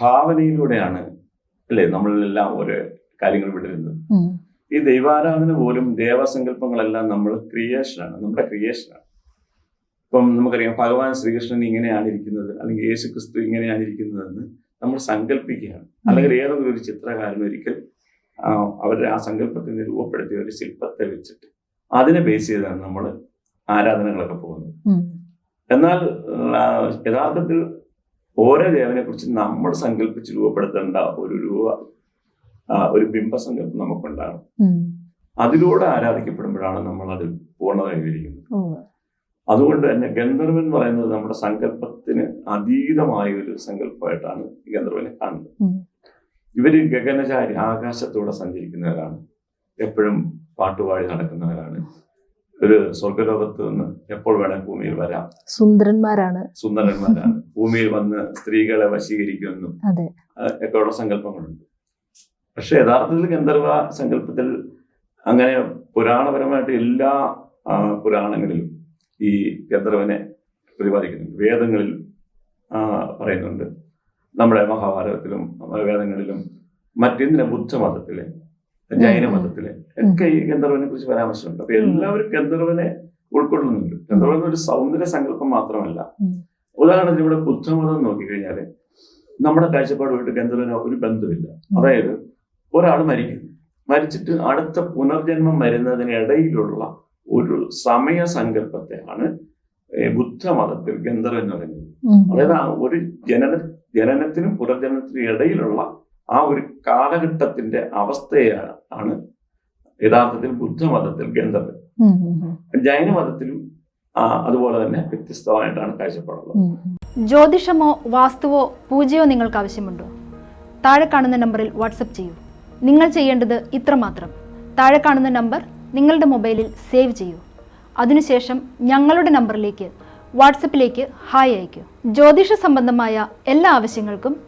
ഭാവനയിലൂടെയാണ് അല്ലേ നമ്മളെല്ലാം ഒരു കാര്യങ്ങൾ വിടരുന്നത്. ഈ ദൈവാരാധന പോലും ദേവസങ്കല്പങ്ങളെല്ലാം നമ്മൾ ക്രിയേഷനാണ് നമ്മുടെ ക്രിയേഷനാണ്. ഇപ്പം നമുക്കറിയാം ഭഗവാൻ ശ്രീകൃഷ്ണൻ ഇങ്ങനെയാണ് ഇരിക്കുന്നത് അല്ലെങ്കിൽ യേശു ക്രിസ്തു ഇങ്ങനെയാണ് ഇരിക്കുന്നതെന്ന് നമ്മൾ സങ്കല്പിക്കുകയാണ്. അല്ലെങ്കിൽ ഏതെങ്കിലും ഒരു ചിത്രകാരൻ ഒരിക്കൽ അവരുടെ ആ സങ്കല്പത്തിന് രൂപപ്പെടുത്തിയ ഒരു ശില്പത്തെ വെച്ചിട്ട് അതിനെ ബേസ് ചെയ്താണ് നമ്മൾ ആരാധനകളൊക്കെ പോകുന്നത്. എന്നാൽ യഥാർത്ഥത്തിൽ ഓരോ ദേവനെ കുറിച്ച് നമ്മൾ സങ്കല്പിച്ച് രൂപപ്പെടുത്തേണ്ട ഒരു രൂപ ഒരു ബിംബസങ്കല്പം നമുക്കുണ്ടാകും. അതിലൂടെ ആരാധിക്കപ്പെടുമ്പോഴാണ് നമ്മൾ അത് പൂർണത കൈവരിക്കുന്നത് അതുകൊണ്ട് തന്നെ ഗന്ധർവൻ എന്ന് പറയുന്നത് നമ്മുടെ സങ്കല്പത്തിന് അതീതമായ ഒരു സങ്കല്പമായിട്ടാണ് ഗന്ധർവനെ കാണുന്നത്. ഇവർ ഗഗനചാരി ആകാശത്തൂടെ സഞ്ചരിക്കുന്നവരാണ്. എപ്പോഴും പാട്ടുപാടി നടക്കുന്നവരാണ്. ഒരു സ്വർഗലോകത്ത് നിന്ന് എപ്പോൾ വേണേൽ ഭൂമിയിൽ വരാം. സുന്ദരന്മാരാണ്. സുന്ദരന്മാരാണ്. ഭൂമിയിൽ വന്ന് സ്ത്രീകളെ വശീകരിക്കുമെന്നും ഒക്കെയുള്ള സങ്കല്പങ്ങളുണ്ട്. പക്ഷെ യഥാർത്ഥത്തിൽ ഗന്ധർവ സങ്കല്പത്തിൽ അങ്ങനെ പുരാണപരമായിട്ട് എല്ലാ പുരാണങ്ങളിലും ഈ ഗന്ധർവനെ പ്രതിപാദിക്കുന്നുണ്ട്. വേദങ്ങളിൽ ആ, പറയുന്നുണ്ട്. നമ്മുടെ മഹാഭാരതത്തിലും വേദങ്ങളിലും മറ്റേതിനെ ബുദ്ധമതത്തിലെ ജൈനമതത്തിലെ ഒക്കെ ഈ ഗന്ധർവനെ കുറിച്ച് പരാമർശമുണ്ട്. അപ്പൊ എല്ലാവരും ഗന്ധർവനെ ഉൾക്കൊള്ളുന്നുണ്ട്. ഗന്ധർവൻ ഒരു സൗന്ദര്യ സങ്കല്പം മാത്രമല്ല. ഉദാഹരണത്തിന് ഇവിടെ ബുദ്ധമതം നോക്കിക്കഴിഞ്ഞാൽ നമ്മുടെ കാഴ്ചപ്പാടുമായിട്ട് ഗന്ധർവന് ഒരു ബന്ധമില്ല. അതായത് ഒരാൾ മരിക്കുന്നു. മരിച്ചിട്ട് അടുത്ത പുനർജന്മം വരുന്നതിനിടയിലുള്ള ഒരു സമയ സങ്കല്പത്തെയാണ് ബുദ്ധമതത്തിൽ ഗന്ധർവൻ എന്ന് പറയുന്നത്. അതായത് ഒരു ജനന ജനനത്തിനും പുനർജനനത്തിനും ഇടയിലുള്ള ആ ഒരു കാലഘട്ടത്തിന്റെ അവസ്ഥയാണ് ആണ് യഥാർത്ഥത്തിൽ ബുദ്ധമതത്തിൽ. ഉം. ജൈനമതത്തിലും അതുപോലെ തന്നെ വ്യത്യസ്തമായിട്ടാണ് കാഴ്ചപ്പാടുള്ളത്. ജ്യോതിഷമോ വാസ്തുവോ പൂജയോ നിങ്ങൾക്ക് ആവശ്യമുണ്ടോ? താഴെ കാണുന്ന നമ്പറിൽ വാട്സപ്പ് ചെയ്യൂ. നിങ്ങൾ ചെയ്യേണ്ടത് ഇത്രമാത്രം താഴെ കാണുന്ന നമ്പർ നിങ്ങളുടെ മൊബൈലിൽ സേവ് ചെയ്യൂ. അതിനുശേഷം ഞങ്ങളുടെ നമ്പറിലേക്ക് വാട്സപ്പിലേക്ക് ഹായ് അയയ്ക്കൂ. ജ്യോതിഷ സംബന്ധമായ എല്ലാ ആവശ്യങ്ങൾക്കും